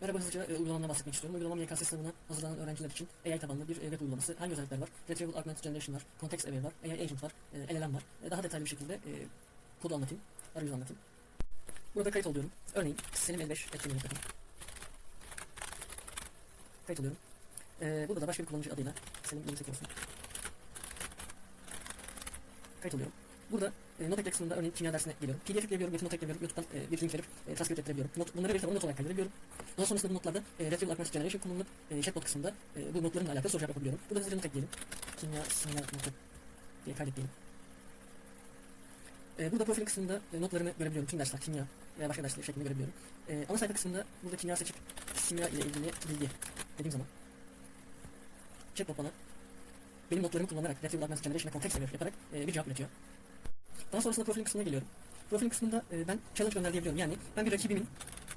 Merhaba hızlıca e, uygulamamdan bahsetmek istiyorum. Uygulamam YKS sınavına hazırlanan öğrenciler için AI tabanlı bir e, web uygulaması. Hangi özellikler var? Retrieval Augmented Generation var, Context Aware var, AI Agent var, e, LLM var. E, daha detaylı bir şekilde e, kodu anlatayım, arayüzü anlatayım. Burada kayıt oluyorum. Örneğin Selim 55 etkinliği yapalım. Kayıt oluyorum. E, burada da başka bir kullanıcı adıyla Selim 28 olsun. Kayıt oluyorum. Burada e, not ekle kısmında örneğin kimya dersine geliyorum. PDF ekleyebiliyorum, metin not ekleyebiliyorum, YouTube'dan e, bir link verip e, transkript ettirebiliyorum. Not, bunları veri tabanına not olarak kaydedebiliyorum. Daha sonrasında bu notlarda e, Retrieval Augmented Generation kullanılıp e, chatbot kısmında e, bu notlarımla alakalı soru cevap yapabiliyorum. Burada hızlıca not ekleyelim. Kimya, simya notu diye kaydettiğim. E, burada profil kısmında e, notlarımı görebiliyorum. Tüm dersler, kimya veya başka dersler şeklinde görebiliyorum. E, ana sayfa kısmında burada kimya seçip simya ile ilgili bilgi dediğim zaman chatbot bana benim notlarımı kullanarak Retrieval Augmented Generation'a context aware yaparak e, bir cevap üretiyor. Daha sonrasında profil kısmına geliyorum. Profil kısmında e, ben challenge gönder diyebiliyorum. Yani ben bir rakibimin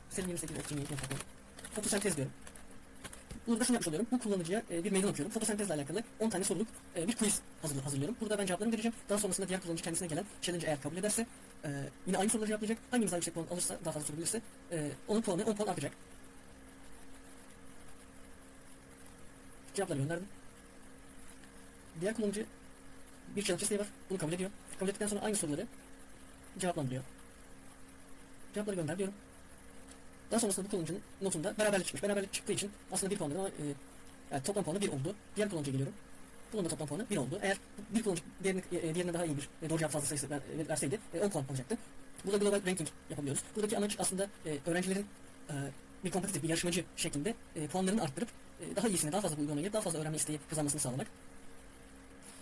senin 28 etkinliği yapalım. Fotosentez diyorum. Burada şunu yapmış oluyorum. Bu kullanıcıya e, bir meydan okuyorum. Fotosentezle alakalı 10 tane soruluk e, bir quiz hazırlı, hazırlıyorum. Burada ben cevaplarımı vereceğim. Daha sonrasında diğer kullanıcı kendisine gelen challenge'ı eğer kabul ederse e, yine aynı soruları cevaplayacak. Hangimiz daha yüksek puan alırsa, daha fazla soru bilirse e, onun puanı 10 puan artacak. Cevapları gönderdim. Diğer kullanıcı bir challenge isteği var. Bunu kabul ediyor. Kabul ettikten sonra aynı soruları cevaplandırıyor. Cevapları gönder diyorum. Daha sonrasında bu kullanıcının notunda beraberlik çıkmış. Beraberlik çıktığı için aslında bir puandır ama e, yani toplam puanı 1 oldu. Diğer kullanıcıya geliyorum. Bunun da toplam puanı 1 oldu. Eğer bir kullanıcı diğerine, e, diğerine daha iyi bir e, doğru cevap fazla sayısı ver, e, verseydi e, 10 puan alacaktı. Burada global ranking yapabiliyoruz. Buradaki amaç aslında e, öğrencilerin e, bir kompetitif, bir yarışmacı şeklinde e, puanlarını arttırıp e, daha iyisini, daha fazla bu daha fazla öğrenme isteği kazanmasını sağlamak.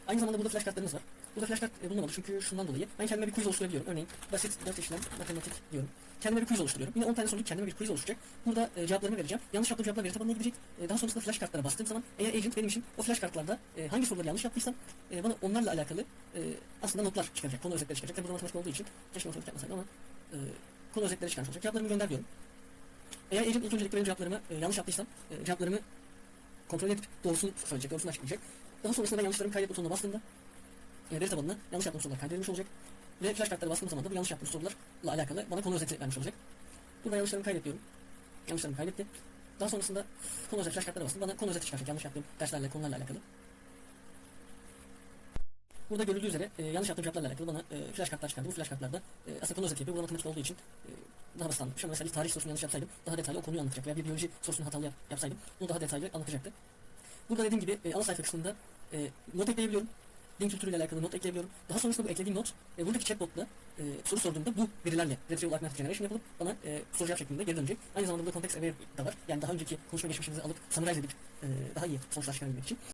Aynı zamanda burada flash kartlarımız var. Burada flash kart e, bulunamadı çünkü şundan dolayı ben kendime bir quiz oluşturabiliyorum. Örneğin basit 4 işlem matematik diyorum. Kendime bir quiz oluşturuyorum. Yine 10 tane soruluk kendime bir quiz oluşturacak. Burada e, cevaplarımı vereceğim. Yanlış yaptığım cevaplar veri tabanına gidecek. E, daha sonrasında flash kartlara bastığım zaman eğer agent benim için o flash kartlarda e, hangi soruları yanlış yaptıysam e, bana onlarla alakalı e, aslında notlar çıkaracak. Konu özetleri çıkaracak. Tabi burada matematik olduğu için keşke matematik yapmasaydım ama e, konu özetleri çıkarmış olacak. Cevaplarımı gönder diyorum. Eğer agent ilk öncelikle benim cevaplarımı e, yanlış yaptıysam e, cevaplarımı kontrol edip doğrusunu söyleyecek, doğrusunu açıklayacak. Daha sonrasında ben yanlışlarımı kaydet butonuna bastığımda e, veri tabanına yanlış yaptığım sorular kaydedilmiş olacak. Ve flash kartlara bastığım zaman da bu yanlış yaptığım sorularla alakalı bana konu özeti vermiş olacak. Burada yanlışlarımı kaydediyorum. Yanlışlarımı kaydetti. Daha sonrasında konu özeti flash kartlara bastım. Bana konu özeti çıkaracak yanlış yaptığım derslerle, konularla alakalı. Burada görüldüğü üzere e, yanlış yaptığım cevaplarla alakalı bana e, flash kartlar çıkardı. Bu flash kartlarda e, aslında konu özeti yapıyor. Bu matematik olduğu için e, daha basit anlatmış. Ama mesela bir tarih sorusunu yanlış yapsaydım daha detaylı o konuyu anlatacak. Veya bir biyoloji sorusunu hatalı yap, yapsaydım bunu daha detaylı anlatacaktı. Burada dediğim gibi e, ana sayfa kısmında e, not ekleyebiliyorum. Din kültürüyle alakalı not ekleyebiliyorum. Daha sonrasında bu eklediğim not e, buradaki chatbotla e, soru sorduğumda bu verilerle Retrieval Augmented Generation yapılıp bana e, soru cevap şeklinde geri dönecek. Aynı zamanda burada context aware da var. Yani daha önceki konuşma geçmişimizi alıp summarize edip e, daha iyi sonuçlar çıkarabilmek için.